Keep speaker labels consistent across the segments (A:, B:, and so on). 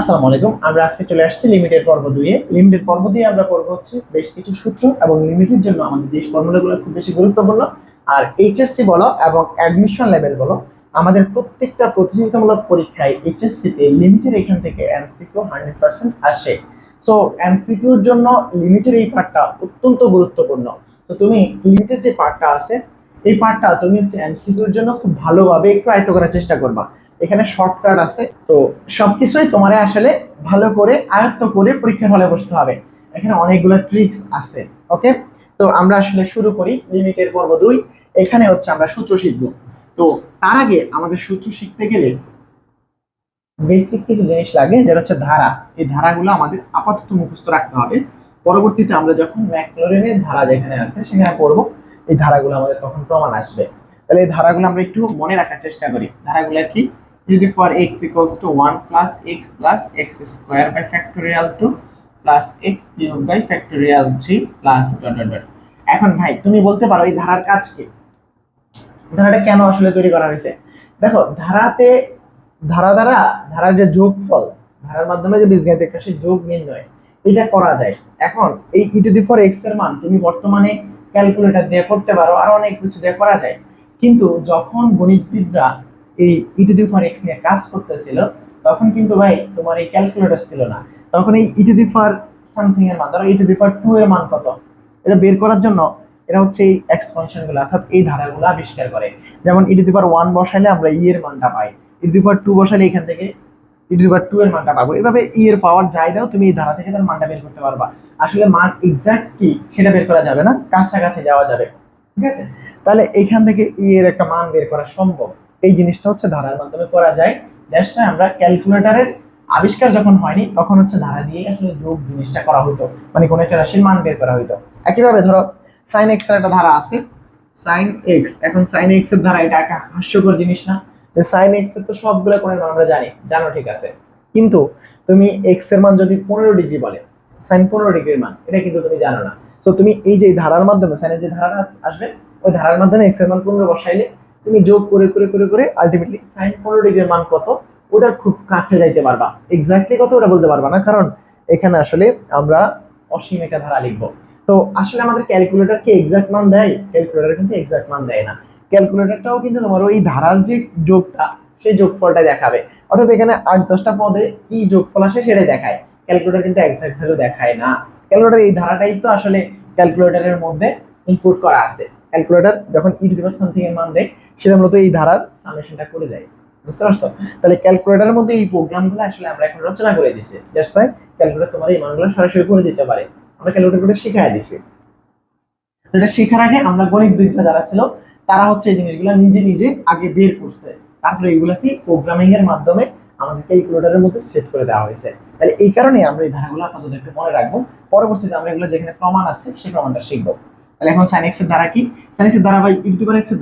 A: আসসালামু আলাইকুম। আমরা আজকে চলে আসছি লিমিটেড পর্ব দুইয়ে। লিমিটেড পর্ব দিয়ে আমরা করব হচ্ছে বেশ কিছু সূত্র এবং লিমিটের জন্য আমাদের যে ফর্মুলাগুলো খুব বেশি গুরুত্বপূর্ণ। আর এইচএসসি বলো এবং অ্যাডমিশন লেভেল বলো, আমাদের প্রত্যেকটা প্রতিযোগিতামূলক পরীক্ষায় এইচএসসি তে লিমিটের এখান থেকে এমসিকিউ হান্ড্রেড পার্সেন্ট আসে। তো এমসিকিউর জন্য লিমিটের এই পার্টটা অত্যন্ত গুরুত্বপূর্ণ। তো তুমি লিমিটের যে পার্টটা আছে, এই পার্টটা তুমি হচ্ছে এমসিকিউর জন্য খুব ভালোভাবে একটু আয়ত্ত করার চেষ্টা করবা। এখানে শর্টকাট আছে। তো সবকিছুই তোমার আসলে ভালো করে আয়ত্ত করে পরীক্ষার হলে বসতে হবে। এখানে অনেকগুলো ট্রিক্স আছে ওকে তো আমরা আসলে শুরু করি লিমিটের পর্ব দুই। এখানে হচ্ছে আমরা সূত্র শিখব। তো তার আগে আমাদের সূত্র শিখতে গেলে বেসিক কিছু জিনিস লাগে, যেটা হচ্ছে ধারা। এই ধারাগুলো আমাদের আপাতত মুখস্থ রাখতে হবে। পরবর্তীতে আমরা যখন ম্যাকলোরিনের ধারা যেখানে আছে, সেখানে পড়ব। এই ধারাগুলো আমাদের তখন প্রমাণ আসবে। তাহলে এই ধারাগুলো আমরা একটু মনে রাখার চেষ্টা করি। ধারাগুলো কি? যদি for x equals to one plus x plus x square by factorial two plus x cube by factorial three plus dot dot এখন ভাই, তুমি বলতে পারো এই ধারার কাজ কি ধারাটা কেন আসলে তৈরি করা হয়েছে? দেখো, ধারাতে, ধারা দ্বারা, ধারার যে যোগফল, ধারার মাধ্যমে যে বীজগণিত সেই যোগ নির্ণয়, এটা করা যায়। এখন, এই ই টু দি ফর এক্সের মান তুমি বর্তমানে ক্যালকুলেটর দিয়ে করতে পারো, আর অনেক কিছু দিয়ে করা যায়। কিন্তু যখন গণিতবিদরা এই e to the for x নিয়ে কাজ করতেছিল, তখন কিন্তু ভাই তোমার এই ক্যালকুলেটর ছিল না। তখন এই e to the for something এর মান, ধরো e to the for two এর মান কত? এটা বের করার জন্য এটা হচ্ছে এই এক্সপানশনগুলো অর্থাৎ এই ধারাগুলো আবিষ্কার করে। যেমন ই টু দি পাওয়ার ওয়ান বসাইলে আমরা ই এর মানটা পাই। ই টু দি পাওয়ার টু বসাইলে এখান থেকে ই টু দি পাওয়ার টু এর মানটা পাবো। এভাবে ই এর পাওয়ার যাই দাও, তুমি এই ধারা থেকে তার মানটা বের করতে পারবা। আসলে মান এক্সাক্ট কি, সেটা বের করা যাবে না, কাছাকাছি যাওয়া যাবে। ঠিক আছে? তাহলে এখান থেকে ই এর একটা মান বের করা সম্ভব। এই জিনিসটা হচ্ছে ধারার মাধ্যমে করা যায়। দ্যাটস আমরা ক্যালকুলেটরের আবিষ্কার যখন হয়নি, তখন হচ্ছে ধারা দিয়ে আসলে যোগ জিনিসটা করা হতো মানে কোনো একটা রাশির মান বের করা হতো একইভাবে ধরো সাইন এক্সের একটা ধারা আছে। সাইন এক্স এখন সাইন এক্সের ধারা এটা একটা হাস্যকর জিনিস না। যে সাইন এক্সের তো সবগুলো কোণের মান আমরা জানি, জানো ঠিক আছে। কিন্তু তুমি এক্সের মান যদি পনেরো ডিগ্রি বলে সাইন পনেরো ডিগ্রির মান, এটা কিন্তু তুমি জানো না। তো তুমি এই যে ধারার মাধ্যমে সাইনের যে ধারাটা আসবে, ওই ধারার মাধ্যমে এক্সের মান পনেরো বসাইলে তুমি যোগ করে করে করে করে আলটিমেটলি সাইন পনেরো ডিগ্রির মান কত? ওটা খুব কাছে যাইতে পারবা। এক্স্যাক্টলি কত ওটা বলতে পারবা না, কারণ এখানে আসলে আমরা অসীম একটা ধারা লিখব। তো আসলে আমাদের ক্যালকুলেটর কি এক্সাক্ট মান দেয়? ক্যালকুলেটর কিন্তু এক্সাক্ট মান দেয় না। ক্যালকুলেটরটাও কিন্তু তোমার ওই ধারার যে যোগটা, সেই যোগফলটা দেখাবে। অর্থাৎ এখানে আট দশটা পদে কি যোগফল আসে সেটাই দেখায়। ক্যালকুলেটর কিন্তু এক্সাক্ট ভ্যালু দেখায় না। ক্যালকুলেটর এই ধারাটাই তো আসলে ক্যালকুলেটরের মধ্যে ইনপুট করা আছে। ক্যালকুলেটর যখন ই টু দি পাওয়ার সামথিং এর মান দেয়, সেটা মূলত এই ধারার সামেশনটা করে দেয়। বুঝতে পারছ? তাহলে ক্যালকুলেটরের মধ্যে এই প্রোগ্রামগুলো আসলে আমরা এখন রচনা করে দিছি দ্যাটস ওয়াই ক্যালকুলেটর তোমার এই মানগুলো সরাসরি করে দিতে পারে। আমরা ক্যালকুলেটর করে শিখাই দিছি এটা শেখার আগে আমরা গণিতবিদরা যারা ছিল, তারা হচ্ছে এই জিনিসগুলো নিজে নিজে আগে বের করছে। তারপরে এগুলাকে প্রোগ্রামিং এর মাধ্যমে আমাদের ক্যালকুলেটরের মধ্যে সেট করে দেওয়া হয়েছে। তাহলে এই কারণে আমরা এই ধারাগুলো আপাতত একটু মনে রাখব। পরবর্তীতে আমরা এগুলো যেখানে প্রমাণ আছে সেই প্রমাণটা শিখব। তাহলে এখন সাইন এক্সের ধারা কি? সাইন এক্সের ধারা বাই ই টু এক্সের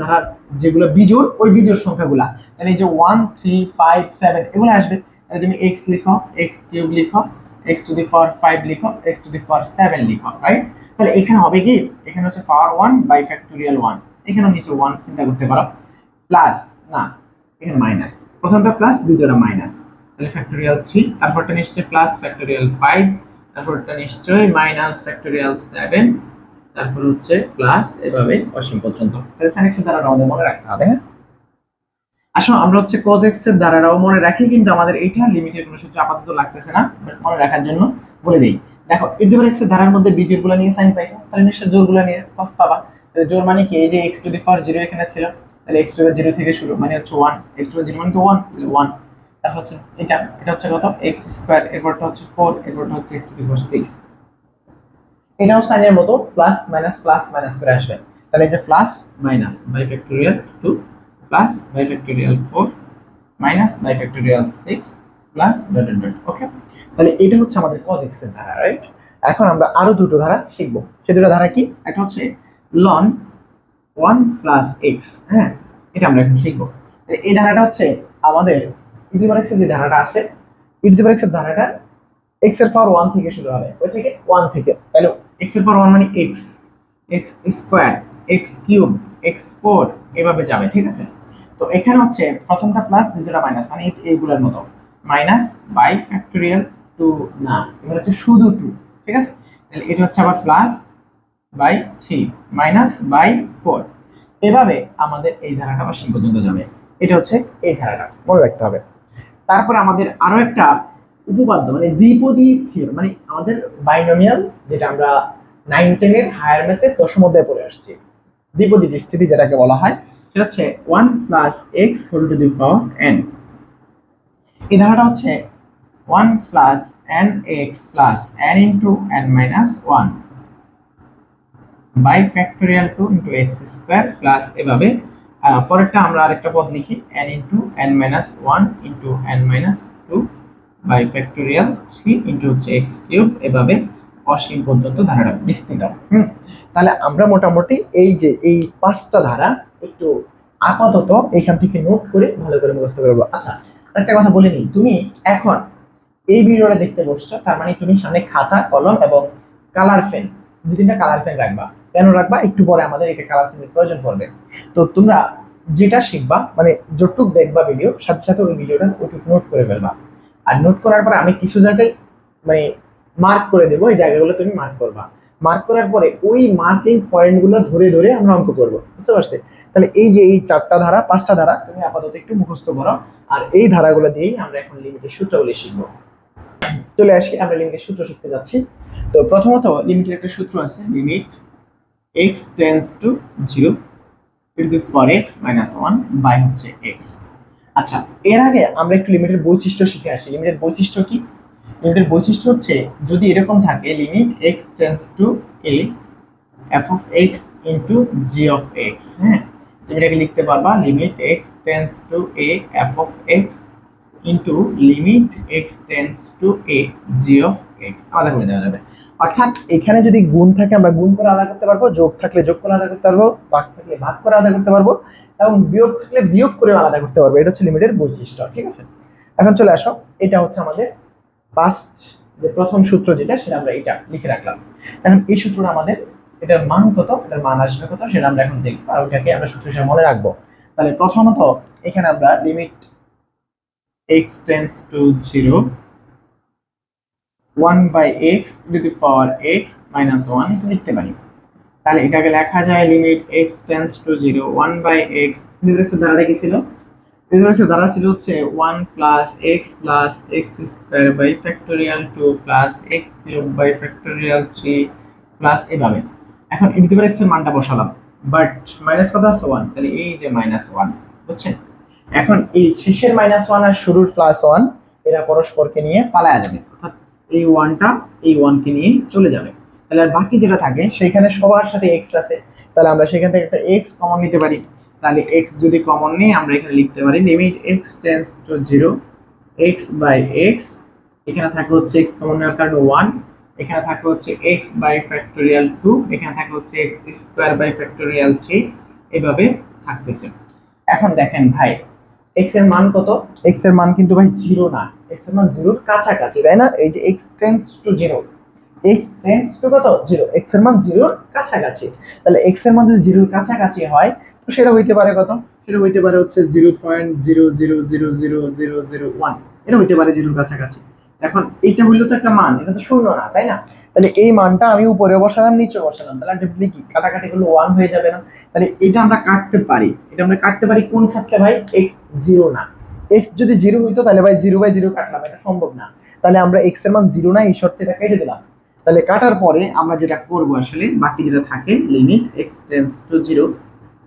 A: যেগুলো বিজোড়, ওই বিজোড় সংখ্যাগুলা। তাহলে এই যে ওয়ান থ্রি ফাইভ সেভেন এগুলো আসবে। তাহলে তুমি এক্স লিখো এক্স কিউব লিখো x to the power five লিখো x to the power seven লিখো রাইট তাহলে এখানে হবে কি? এখানে হচ্ছে power one by factorial one এখানে নিচে ওয়ান চিন্তা করতে পারো। প্লাস না, এখানে মাইনাস প্রথমটা প্লাস দ্বিতীয়টা মাইনাস তাহলে ফ্যাক্টোরিয়াল থ্রি তারপরটা নিশ্চয়ই প্লাস ফ্যাক্টোরিয়াল ফাইভ তারপরটা নিশ্চয়ই মাইনাস ফ্যাক্টোরিয়াল সেভেন তারপর হচ্ছে প্লাস এভাবে অসীম পর্যন্ত। তাহলে সাইন এক্সের আমাদের মনে রাখতে হবে হ্যাঁ? আসলে আমরা হচ্ছে cos x এর দ্বারাও মনে রাখি, কিন্তু আমাদের এইটা লিমিটের কোনো সূত্র আপাতত লাগতেছে না মনে রাখার জন্য বলে দেই। দেখো e x এর ধারার মধ্যে বিজোড়গুলো নিয়ে সাইন পাইছো, তাহলে নিশ্চয় জোড়গুলো নিয়ে cos পাবা। তাহলে জোড় মানে কি? এই যে x টু দি পাওয়ার 0 এখানে ছিল, তাহলে x টু দি 0 থেকে শুরু মানে হচ্ছে 1 x টু দি 0 মানে তো 1 তাহলে 1 তারপর হচ্ছে, এটা এটা হচ্ছে কত? x স্কয়ার এরপরটা হচ্ছে 4 এরপরটা হচ্ছে x টু দি পাওয়ার 6 এটাও সাইনের মতো প্লাস মাইনাস প্লাস মাইনাস করে আসবে। তাহলে যে plus minus by factorial 2 plus by factorial 4 minus by factorial 6 plus dot dot okay তাহলে এটা হচ্ছে আমাদের এর ধারা রাইট এখন আমরা আরও দুটো ধারা শিখব। সেই দুটো ধারা কি? একটা হচ্ছে ln 1 প্লাস x হ্যাঁ? এটা আমরা এখন শিখব। এই ধারাটা হচ্ছে আমাদের ই টু এর যে ধারাটা আছে ই টু এর ধারাটা x এর পাওয়ার 1 থেকে শুরু হবে। ওই থেকে 1 থেকে। X এর পাওয়ার 1 মানে x x square x cube x four এভাবে যাবে, ঠিক আছে? তো এখানে হচ্ছে প্রথমটা প্লাস দ্বিতীয়টা মাইনাস মানে এইগুলোর মতো। মাইনাস বাই ফ্যাক্টোরিয়াল টু না, এবার হচ্ছে শুধু টু ঠিক আছে? তাহলে এটা হচ্ছে আবার plus by three minus by four এভাবে আমাদের এই ধারাটা অসীম পর্যন্ত যাবে। এটা হচ্ছে এই ধারাটা, মনে রাখতে হবে। তারপরে আমাদের আরও একটা উপপাদ্য মানে দ্বিপদী থিওরি মানে আমাদের বাইনোমিয়াল যেটা আমরা নাইন টেনের হায়ার ম্যাথে দশম অধ্যায়ে পড়ে আসছি। দ্বিপদী বিস্তৃতি যেটাকে বলা হয়, সেটা হচ্ছে one plus x whole to the power n এই ধারাটা হচ্ছে one plus n x plus n into n minus one by factorial two into x square plus এভাবে পরেরটা আমরা আরেকটা পদ লিখি n into n minus one into n minus two by factorial three into হচ্ছে এক্স কিউব এভাবে অসীম পর্যন্ত ধারাটা বিস্তৃত। হুম, তাহলে আমরা মোটামুটি এই যে, এই পাঁচটা ধারা একটু আপাতত এখান থেকে নোট করে ভালো করে মুখস্থ করব আচ্ছা একটা কথা বলে নিই, তুমি এখন এই ভিডিওটা দেখতে বসছো, তার মানে তুমি সামনে খাতা, কলম এবং কালার পেন দু তিনটা কালার পেন রাখবা। কেন রাখবা? একটু পরে আমাদের এটা কালার পেনের প্রয়োজন পড়বে। তো তোমরা যেটা শিখবা মানে যতটুক দেখবা ভিডিও সাথে সাথে ওই ভিডিওটা ওটুকু নোট করে ফেলবা। আর নোট করার পরে আমি কিছু জায়গায় মানে মার্ক করে দেবো, এই জায়গাগুলো তুমি মার্ক করবা। মার্ক করার পরে ওই মার্কিং পয়েন্টগুলো ধরে ধরে আমরা অঙ্ক করব, বুঝতে পারছি? তাহলে এই যে এই চারটা ধারা, পাঁচটা ধারা, তুমি আপাতত একটু মুখস্থ করো, আর এই ধারাগুলো দিয়েই আমরা এখন লিমিটের সূত্রগুলি শিখব। চলে আসি, আমরা লিমিটের সূত্র শিখতে যাচ্ছি। তো প্রথমত লিমিটের একটা সূত্র আছে limit x tends to zero to the x minus one by হচ্ছে এক্স আচ্ছা এর আগে আমরা একটু লিমিটের বৈশিষ্ট্য শিখে আসি। লিমিটের বৈশিষ্ট্য কি? লিমিটের বৈশিষ্ট্য হচ্ছে, যদি এরকম থাকে limit x tends to a f of x into g of x হ্যাঁ? তুমি এটাকে লিখতে পারবা limit x tends to a f of x into limit x tends to a g of x আলাদা করে দেওয়া যাবে। অর্থাৎ এখানে যদি গুণ থাকে, আমরা গুণ করে আলাদা করতে পারব, যোগ থাকলে যোগ করে আলাদা করতে পারব, ভাগ থাকলে ভাগ করে আলাদা করতে পারব, এবং বিয়োগ থাকলে বিয়োগ করে আলাদা করতে পারব। এটা হচ্ছে লিমিটের বৈশিষ্ট্য, ঠিক আছে? এখন চলে আসো। এটা হচ্ছে আমাদের ফার্স্ট যে প্রথম সূত্র যেটা, সেটা আমরা এটা লিখে রাখলাম। এখন এই সূত্রটা আমাদের, এটার মান কত? এটার মান আসবে কত? সেটা আমরা এখন দেখব, আর ওটাকে আমরা সূত্র হিসেবে মনে রাখব। তাহলে প্রথমত এখানে আমরা limit x tends to 0 one by x to the power x minus one লিখতে পারি তাহলে এটাকে লেখা যায় limit x tends to zero one by x resolution দ্বারাটা কি ছিল? দ্বারা ছিল হচ্ছে one plus x plus x by factorial two plus x by factorial three plus এভাবে। এখন ই টু মানটা বসালাম। বাট মাইনাস কত আছে? ওয়ান তাহলে এই যে মাইনাস ওয়ান বুঝছেন? এখন এই শেষের মাইনাস ওয়ান আর শুরুর প্লাস ওয়ান এরা পরস্পরকে নিয়ে পালায়া যাবে। অর্থাৎ এই ওয়ানটা এই ওয়ানকে নিয়ে চলে যাবে। তাহলে আর বাকি যেটা থাকে, সেখানে সবার সাথে এক্স আছে। তাহলে আমরা সেখান থেকে একটা এক্স কমন নিতে পারি। তাহলে এক্স যদি কমন নিই, আমরা এখানে লিখতে পারি limit x tends to zero x by x এখানে থাকে হচ্ছে এক্স কমন নেওয়ার কারণে ওয়ান এখানে থাকে হচ্ছে এক্স বাই ফ্যাক্টোরিয়াল টু এখানে থাকে হচ্ছে x square by factorial three এভাবে থাকতেছে। এখন দেখেন ভাই এক্সের মান কত? এক্সের মান কিন্তু ভাই জিরো না। এক্সের মান জিরোর কাছাকাছি তাই না? এই যে x tends to zero x tends to কত? জিরো এক্সের মান জিরোর কাছাকাছি। তাহলে এক্সের মান যদি জিরোর কাছাকাছি হয় তো সেটা হইতে পারে কত? সেটা হইতে পারে হচ্ছে zero point zero zero zero zero zero zero one এটা হইতে পারে জিরোর কাছাকাছি। এখন এইটা হইল তো একটা মান এটা তো শূন্য না তাই না? তাহলে এই মানটা আমি উপরে বসালাম, নিচে বসালাম। তাহলে ডেফিনেটলি কি? কাটাকাটি করলে ওয়ান হয়ে যাবে না। তাহলে এটা আমরা কাটতে পারি। এটা আমরা কাটতে পারি কোন ক্ষেত্রে ভাই? এক্স জিরো না। এক্স যদি জিরো হইতো, তাহলে ভাই জিরো বাই জিরো কাটলাম। এটা সম্ভব না। তাহলে আমরা এক্সের মান জিরো না, এই শর্তে এটা কেটে দিলাম। তাহলে কাটার পরে আমরা যেটা করব আসলে, বাকি যেটা থাকে limit x tends to zero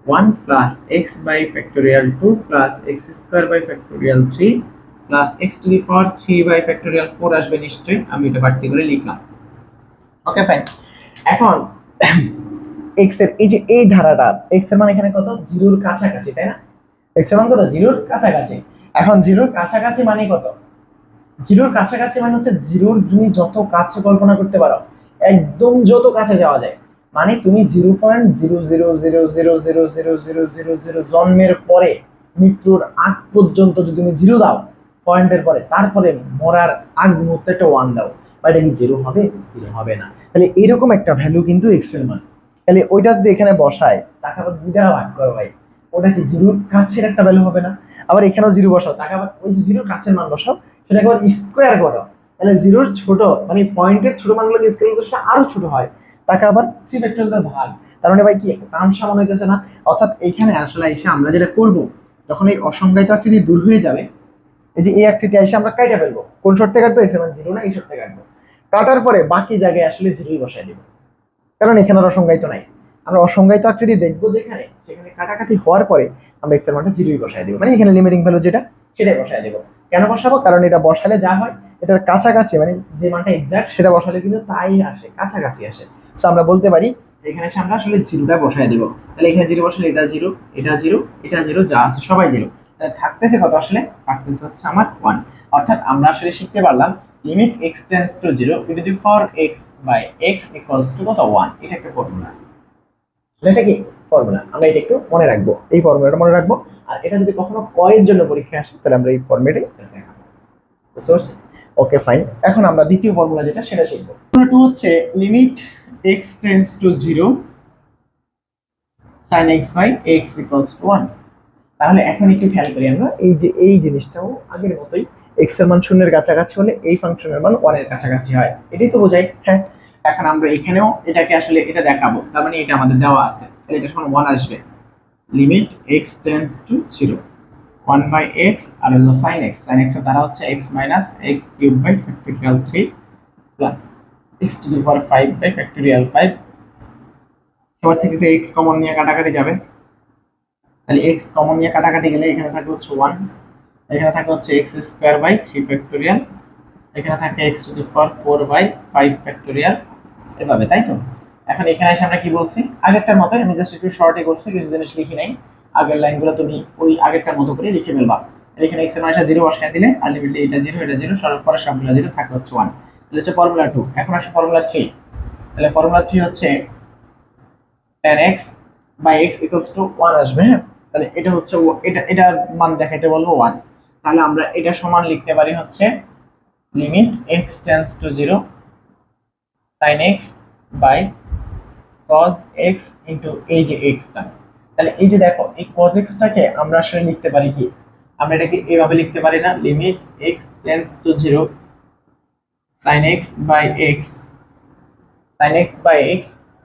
A: one plus x by factorial two plus x square by factorial three plus x to the power three by factorial four আসবে নিশ্চয়ই। আমি এটা বাড়তি করে লিখলাম। ওকে ফাইন এখন এক্সের, এই যে এই ধারাটা এক্সের মান এখানে কত? জিরোর কাছাকাছি, তাই না? এক্সের মান কত? জিরোর কাছাকাছি। এখন জিরোর কাছাকাছি মানে কত? জিরোর কাছাকাছি মানে হচ্ছে জিরোর তুমি যত কাছে কল্পনা করতে পারো, একদম যত কাছে যাওয়া যায় মানে তুমি zero point zero zero zero zero zero zero zero zero zero জন্মের পরে, মৃত্যুর আগ পর্যন্ত যদি তুমি জিরো দাও পয়েন্টের পরে, তারপরে মরার আগ মুহূর্তে একটা ওয়ান দাও। বা এটা কি জিরো হবে জিরো হবে না। তাহলে এরকম একটা ভ্যালু কিন্তু এক্সের মান তাহলে ওইটা যদি এখানে বসায় তাকে আবার দুইটা ভাগ করো ভাই, ওটা কি জিরোর কাছের একটা ভ্যালু হবে না? আবার এখানেও জিরো বসাও তাকে আবার ওই যে জিরোর কাছের মান বসাও সেটাকে আবার স্কোয়ার করো। তাহলে জিরোর ছোট মানে পয়েন্টের ছোট মানগুলো দিয়ে স্কেল করতে আরও ছোট হয়। তাকে আবার থ্রি ফ্যাক্টর দিয়ে ভাগ। তার মানে ভাই কি টান সামান্য হইতেছে না? অর্থাৎ এখানে আসলে এসে আমরা যেটা করব, যখন এই অসংজ্ঞায়িত আকৃতি দূর হয়ে যাবে, এই যে এই আকৃতি এসে আমরা কাইটা ফেলব। কোন শর্তে কাটবো? এক্স সমান জিরো না এই শর্তে কাটবো। কাটার পরে বাকি জায়গায় আসলে জিরোই বসাই দিব। কারণ এখানে আর অসংজ্ঞায়িত নাই। আমরা অসংজ্ঞায়িত আকৃতি দেখব যেখানে, সেখানে কাটাকাটি হওয়ার পরে আমরা এক্সের মানটা জিরোই বসাই দিব। মানে এখানে লিমিটিং ভ্যালু যেটা, সেটাই বসাই দেবো। কেন বসাবো? কারণ এটা বসালে যা হয়, এটার কাছাকাছি মানে যে মানটা এক্সাক্ট সেটা বসালে কিন্তু তাই আসে, কাছাকাছি আসে। তো আমরা বলতে পারি, এখানে এসে আমরা আসলে জিরোটা বসাই দেবো। তাহলে এখানে জিরো বসালে এটা জিরো এটা জিরো এটা জিরো, যা আছে সবাই জিরো। তাহলে থাকতেছে কত আসলে? থাকতেছে হচ্ছে আমার ওয়ান অর্থাৎ আমরা আসলে শিখতে পারলাম limit x tends to zero to the power x by x equals to কত? ওয়ান এটা একটা ফর্মুলা এটা কি? ফর্মুলা আমরা এটা একটু মনে রাখব। এই ফর্মুলাটা মনে রাখব। আর এটা যদি কখনো কয়ের জন্য পরীক্ষা আসে তাহলে আমরা এই ফর্মেটে ওকে ফাইন এখন আমরা দ্বিতীয় ফর্মুলা যেটা সেটা শিখব। ফর্মুলাটা হচ্ছে limit x tends to zero sin x by x equals to 1 তাহলে এখন একটু খেয়াল করি আমরা। এই যে এই জিনিসটাও আগের মতোই x এর মান শূন্যের কাছাকাছি হলে এই ফাংশনের মান 1 এর কাছাকাছি হয়। এটাই তো বোঝাই। হ্যাঁ এখন আমরা এখানেও এটাকে আসলে এটা দেখাবো। তার মানে এটা আমাদের দেওয়া আছে। তাহলে এটা সমান ওয়ান আসবে। Limit x tends to 0 1 by x আর হলো x sin x এর দ্বারা হচ্ছে x minus x cube by factorial three plus x to the power 5 by factorial 5 সবার থেকে তো এক্স কমন নিয়ে কাটাকাটি যাবে। তাহলে এক্স কমন নিয়ে কাটাকাটি গেলে এখানে থাকবে হচ্ছে ওয়ান এখানে থাকে হচ্ছে x square by three factorial এখানে থাকে x to the power four by five factorial এভাবে, তাই তো? এখন এখানে এসে আমরা কি বলছি? আগেরটার মতো আমি জাস্ট একটু শর্টে করছি, কিছু জিনিস লিখি নাই। আগের লাইনগুলো তুমি ওই আগেরটার মতো করে লিখে ফেলবা। এখানে এক্সের মানটা জিরো বসায় দিলে আলটিমেটলি এটা জিরো এটা জিরো সরল পরে সবগুলো জিরো থাকে হচ্ছে ওয়ান তাহলে হচ্ছে ফর্মুলা টু এখন আসে ফর্মুলা থ্রি তাহলে ফর্মুলা থ্রি হচ্ছে tan x by x equals to one আসবে হ্যাঁ? তাহলে এটা হচ্ছে এটা, এটার মান দেখাইতে বলব 1 তাহলে আমরা এটা সমান লিখতে পারি হচ্ছে limit x tends to 0 sin x by cos x into এই যে x টা। তাহলে এই যে দেখো, এই cos x টাকে আমরা আসলে লিখতে পারি কি? আমরা এটাকে এভাবে লিখতে পারি না limit x tends to 0 sin x by x, sin x by x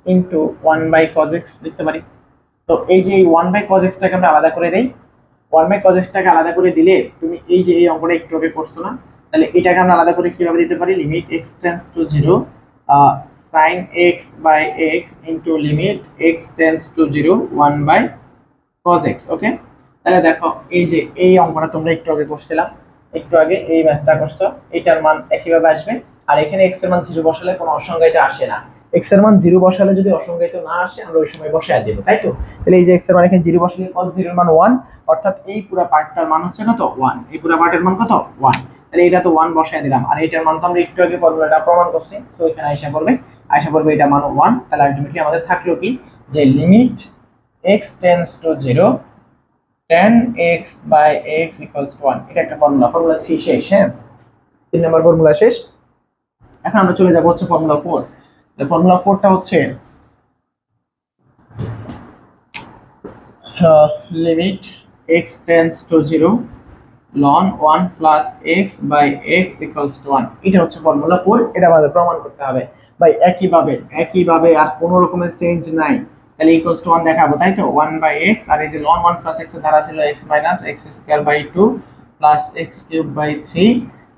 A: into one by cos x লিখতে পারি। তো এই যে ওয়ান বাই কজ এক্সটাকে আমরা আলাদা করে দেই ওয়ান কজেসটাকে আলাদা করে দিলে তুমি এই যে এই অঙ্কটা একটু আগে করছ না, তাহলে এটাকে আমরা আলাদা করে কীভাবে দিতে পারি? Limit x tends to zero sine x by x into limit x tends to zero one by cos x okay তাহলে দেখো, এই যে এই অঙ্কটা তোমরা একটু আগে করছিলাম, একটু আগে এই ম্যাথটা করছ, এটার মান একইভাবে আসবে, আর এখানে এক্সের মান জিরো বসালে কোনো অসংজ্ঞায়িত আসে না। এক্সের মান জিরো বসালে যদি অসংজ্ঞায়িত না আসে, আমরা ওই সময় বসায় দেবো, তাই তো? তাহলে এই যে এক্সের মান এখানে জিরো বসালে কস জিরোর মান ওয়ান অর্থাৎ এই পুরো পার্টটার মান হচ্ছে কত? ওয়ান এই পুরো পার্টের মান কত? ওয়ান তাহলে এটা তো ওয়ান বসায় দিলাম। আর এটার মান তো আমরা একটু আগে ফর্মুলাটা প্রমাণ করছি। তো এখানে আইসা পড়বে আইসা পড়বে এটা মান ওয়ান তাহলে আলটিমেটলি আমাদের থাকল কি? যে limit x tends to zero tan x by x equals to one এটা একটা ফর্মুলা ফর্মুলা থ্রি শেষ হ্যাঁ? তিন নম্বর ফর্মুলা শেষ। এখন আমরা চলে যাব হচ্ছে ফর্মুলা ফোর ফর্মুলা ফোরটা হচ্ছে limit x tends to zero ln one plus x by x equals to one এটা হচ্ছে ফর্মুলা ফোর এটা আমাদের প্রমাণ করতে হবে। ভাই, একইভাবে একইভাবে আর কোনো রকমের চেঞ্জ নাই। তাহলে ইকুয়ালস টু ওয়ান দেখাবো, তাই তো? ওয়ান বাই এক্স আর এই যে লন ওয়ান প্লাস এক্সের ধারা ছিল x minus x square by two plus x cube by three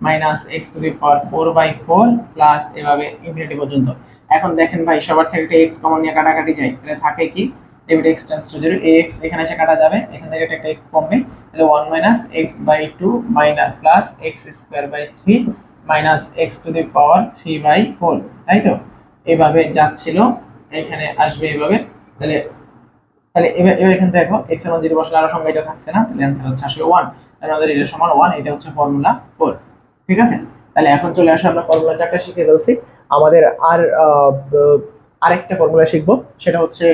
A: minus x to the power four by four plus এভাবে ইনফিনিটি পর্যন্ত। এখন দেখেন ভাই, সবার থেকে একটা এক্স কমন নিয়ে কাটাকাটি যায় তাহলে থাকে কি? Limit x tends to zero x এখানে এসে কাটা যাবে। এখান থেকে একটা এক্স কমবে। তাহলে one minus x by two minus plus x square by three minus x to the power three by four তাই তো? এভাবে যাচ্ছিল, এখানে আসবে এভাবে। তাহলে তাহলে এবার এবার এখানে দেখো এক্সের জিরো বসলে আরও সংখ্যা এটা থাকছে না, তাহলে অ্যান্সার হচ্ছে আসলে ওয়ান তাহলে আমাদের এটা সমান ওয়ান এটা হচ্ছে ফর্মুলা ফোর ঠিক আছে? তাহলে এখন চলে আসে, আমরা ফর্মুলা চারটা শিখে ফেলছি। আমাদের আর ব- আরেকটা ফর্মুলা শিখব। সেটা হচ্ছে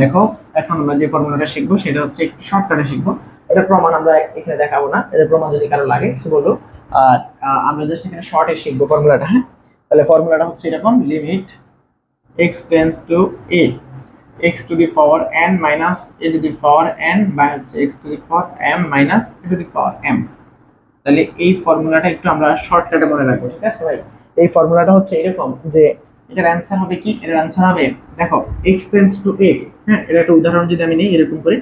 A: দেখো, এখন আমরা যে ফর্মুলাটা শিখব, সেটা হচ্ছে একটু শর্টকাটে শিখব। এটা প্রমাণ আমরা এখানে দেখাবো না এটা প্রমাণ যদি কারও লাগে, সে বলল, আর আমরা জাস্ট এখানে শর্টে শিখব ফর্মুলাটা হ্যাঁ? তাহলে ফর্মুলাটা হচ্ছে এরকম limit x tends to a, x to the power n minus a to the power n by হচ্ছে x to the power m minus a to the power m তাহলে এই ফর্মুলাটা একটু আমরা শর্টকাটে মনে রাখব, ঠিক আছে ভাই? এই ফর্মুলাটা হচ্ছে এরকম যে এটার অ্যান্সার হবে কি? এটার অ্যান্সার হবে, দেখো এক্স টেন্স টু এ হ্যাঁ এটা একটা উদাহরণ যদি আমি নিই, এরকম করে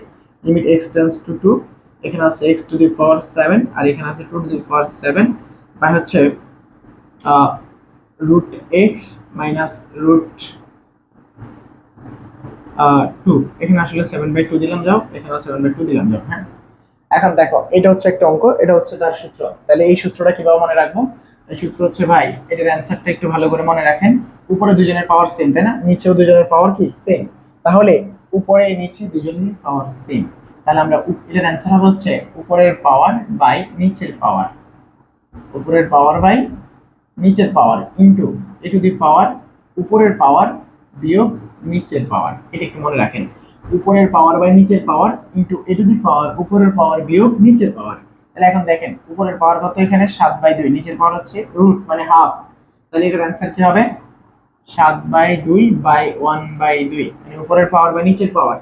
A: limit x tends to two এখানে আছে x to the power seven আর এখানে আছে two to the power seven বা হচ্ছে root x minus root two এখানে আসলে সেভেন বাই টু দিলাম, যাও এখানে সেভেন বাই টু দিলাম, যাও হ্যাঁ? এখন দেখো, এটা হচ্ছে একটা অঙ্ক, এটা হচ্ছে তার সূত্র। তাহলে এই সূত্রটা কীভাবে মনে রাখব? এই সূত্র হচ্ছে, ভাই, এটার অ্যান্সারটা একটু ভালো করে মনে রাখেন। উপরে দুজনের পাওয়ার সেম তাই না? নিচেও দুজনের পাওয়ার কি? সেম তাহলে উপরে, নিচে দুজনের পাওয়ার সেম তাহলে আমরা এটার অ্যান্সার হবে হচ্ছে উপরের পাওয়ার বাই নিচের পাওয়ার উপরের পাওয়ার বাই নিচের পাওয়ার ইনটু এ টু দি পাওয়ার উপরের পাওয়ার বিয়োগ নিচের পাওয়ার এটা একটু মনে রাখেন। উপরের পাওয়ার বাই নিচের পাওয়ার ইনটু এ টু দি পাওয়ার উপরের পাওয়ার বিয়োগ নিচের পাওয়ার তাহলে এখন দেখেন, উপরের পাওয়ার কত এখানে? সাত বাই দুই। নিচের পাওয়ার হচ্ছে রুট মানে হাফ তাহলে এটার অ্যান্সার কি হবে? সাত বাই দুই বাই ওয়ান বাই দুই। মানে উপরের পাওয়ার বাই নিচের পাওয়ার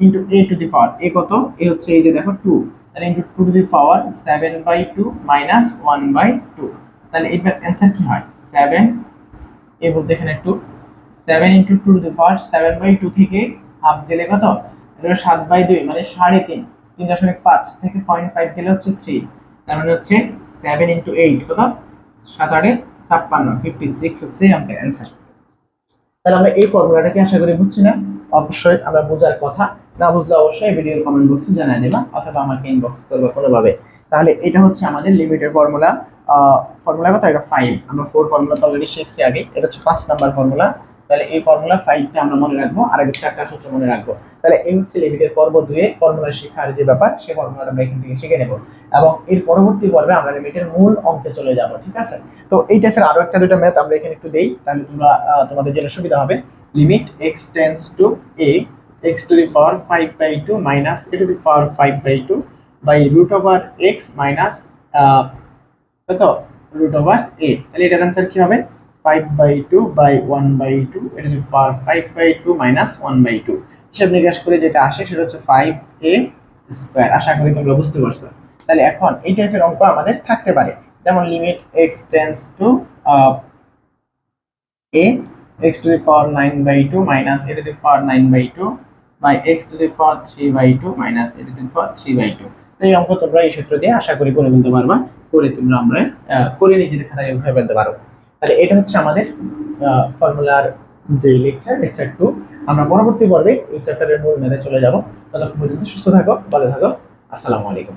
A: ইন্টু এ টু দি পাওয়ার এ কত? এ হচ্ছে এই যে দেখো টু তাহলে into two to the power seven by two minus one by two তাহলে এটার অ্যান্সার কি হয়? সেভেন এ বলতে এখানে two seven into two to the power seven by two থেকে হাফ গেলে কত? সাত বাই দুই মানে সাড়ে তিন। তিন দশমিক পাঁচ থেকে পয়েন্ট ফাইভ গেলে হচ্ছে থ্রি তার মানে হচ্ছে সেভেন ইন্টু এইট কত? সাত আটে ছাপ্পান্ন ফিফটি সিক্স হচ্ছে আমাদের অ্যান্সার তাহলে আমরা এই ফর্মুলাটাকে আশা করি বুঝছি না? অবশ্যই আমরা বোঝার কথা। না বুঝলে অবশ্যই ভিডিওর কমেন্ট বক্সে জানিয়ে দেবা অথবা আমাকে ইনবক্স করবে কোনোভাবে। তাহলে এটা হচ্ছে আমাদের লিমিটের ফর্মুলা ফর্মুলা কত? এটা ফাইভ আমরা ফোর ফর্মুলা তো অলরেডি শিখছি আগে। এটা হচ্ছে পাঁচ নাম্বার ফর্মুলা তাহলে এই ফর্মুলা ফাইভটা আমরা মনে রাখব, আর আগে চারটা সূত্র মনে রাখব। তাহলে এই হচ্ছে লিমিটের পর্ব দুয়ে ফর্মুলা শেখার যে ব্যাপার সেই ফর্মুলাটা আমরা এখান থেকে শিখে নেব। এবং এর পরবর্তী পর্বে আমরা লিমিটের মূল অঙ্কে চলে যাব, ঠিক আছে? তো এই টাইপের আরও একটা দুটো ম্যাথ আমরা এখানে একটু দেই, তাহলে তোমরা তোমাদের জন্য সুবিধা হবে। Limit x tends to a x to the power five by two minus a to the power five by two by root over x minus কত? রুট ওভার এ তাহলে এটার অ্যান্সার কি হবে? Five by two by one by two এটা হচ্ছে power five by two minus one by two হিসাব নিকাশ করে যেটা আসে সেটা হচ্ছে ফাইভ এ স্কোয়ার আশা করি তোমরা বুঝতে পারছ। তাহলে এখন এই টাইপের অঙ্ক আমাদের থাকতে পারে। যেমন limit x tends to a, x to the power 9 by 2 minus a to the power 9 by 2 by x to the power 3 by 2 minus a to the power 3 by 2 তো এই অঙ্ক তোমরা এই সূত্র দিয়ে আশা করি করে ফেলতে পারবা করে তোমরা আমরা করে নিজেদের খাতায় ফেলতে পারো। তাহলে এটা হচ্ছে আমাদের ফর্মুলার যে লেকচার লেকচার টু আমরা পরবর্তী পর্বে এই চ্যাপ্টারের মূল মেধে চলে যাব। ততক্ষণ পর্যন্ত সুস্থ থাকো, ভালো থাকো। আসসালামু আলাইকুম।